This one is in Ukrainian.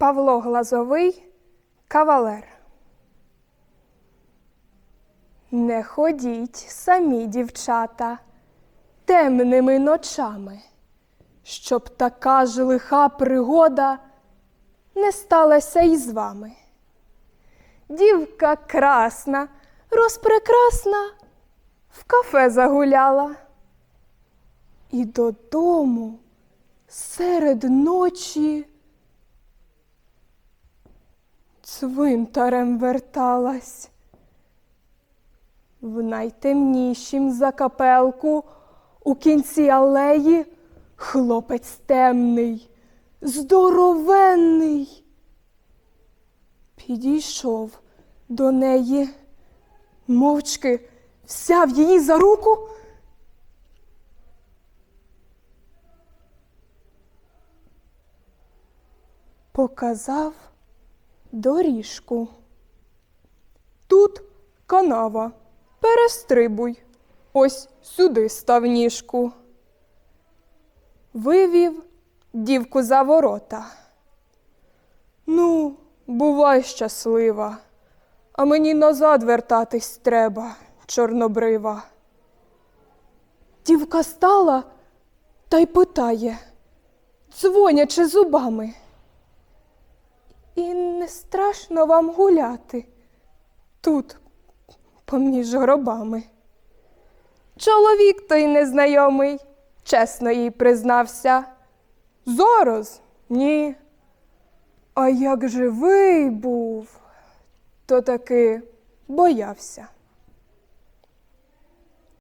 Павло Глазовий, кавалер. Не ходіть самі, дівчата, темними ночами, щоб така ж лиха пригода не сталася й з вами. Дівка красна, розпрекрасна, в кафе загуляла. І додому серед ночі цвинтарем верталась. В найтемнішім закапелку у кінці алеї хлопець темний, здоровенний. Підійшов до неї, мовчки взяв її за руку. Показав доріжку. Тут канава. Перестрибуй. Ось сюди став ніжку. Вивів дівку за ворота. Ну, бувай щаслива, а мені назад вертатись треба, чорнобрива. Дівка стала та й питає, дзвонячи зубами. Не страшно вам гуляти тут, поміж гробами. Чоловік той незнайомий, чесно їй признався. Зараз ні. А як живий був, то таки боявся.